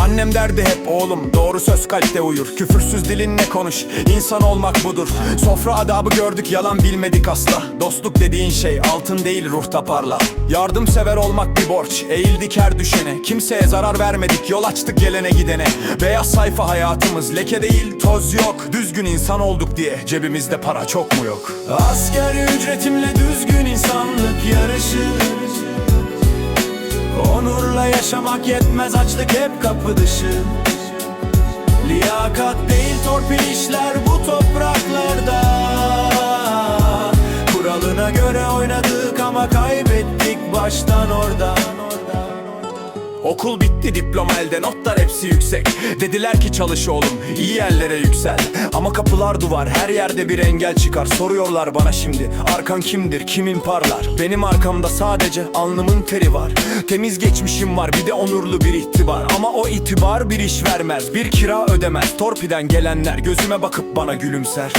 Annem derdi hep oğlum doğru söz kalpte uyur. Küfürsüz dilinle konuş. İnsan olmak budur. Sofra adabı gördük yalan bilmedik asla. Dostluk dediğin şey altın değil ruhta parla. Yardımsever olmak bir borç eğildik her düşene. Kimseye zarar vermedik yol açtık gelene gidene. Beyaz sayfa hayatımız leke değil toz yok. Düzgün insan olduk diye cebimizde para çok mu yok? Asgari ücretimle düzgün insanlık yarışı Onurla yaşamak yetmez açlık hep kapı dışı. Liyakat değil torpil işler bu topraklarda. Kuralına göre oynadık ama kaybettik baştan orada Okul bitti diploma elde notlar hepsi yüksek. Dediler ki çalış oğlum iyi yerlere yüksel. Ama kapılar duvar her yerde bir engel çıkar. Soruyorlar bana şimdi arkan kimdir kimin parlar? Benim arkamda sadece alnımın teri var. Temiz geçmişim var bir de onurlu bir itibar Ama o itibar bir iş vermez bir kira ödemez. Torpiden gelenler gözüme bakıp bana gülümser.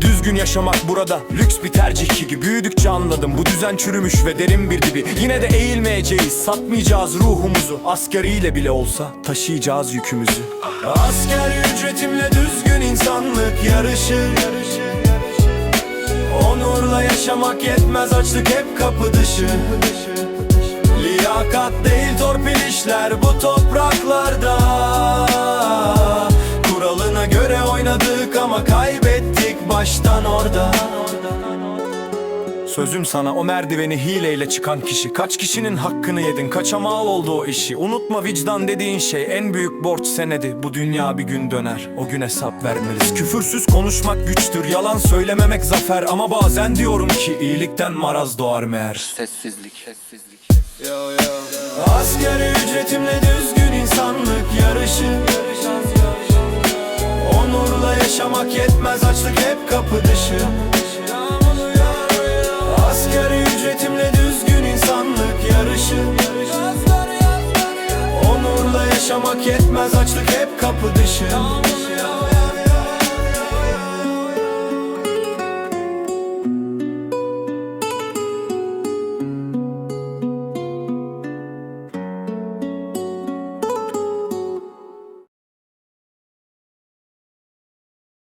Düzgün yaşamak burada lüks bir tercih gibi. Büyüdükçe anladım bu düzen çürümüş ve derin bir dibi. Yine de eğilmeyeceğiz satmayacağız ruhumuzu Asgariyle bile olsa taşıyacağız yükümüzü. Asgari ücretimle düzgün insanlık yarışı Onurla yaşamak yetmez açlık hep kapı dışı. Liyakat değil torpil işler bu topraklarda. Kuralına göre oynadık ama kaybettik baştan orada Sözüm sana o merdiveni hileyle çıkan kişi. Kaç kişinin hakkını yedin? Kaça mal oldu o işi? Unutma vicdan dediğin şey en büyük borç senedi. Bu dünya bir gün döner o gün hesap vermeliyiz. Küfürsüz konuşmak güçtür yalan söylememek zafer. Ama bazen diyorum ki iyilikten maraz doğar meğer. Sessizlik, sessizlik. Asgari ücretimle düzgün insanlık yarışı. Onurla yaşamak yetmez açlık hep kapı dışı Ücretimle düzgün insanlık yarışı. Onurla yaşamak yetmez açlık hep kapı dışı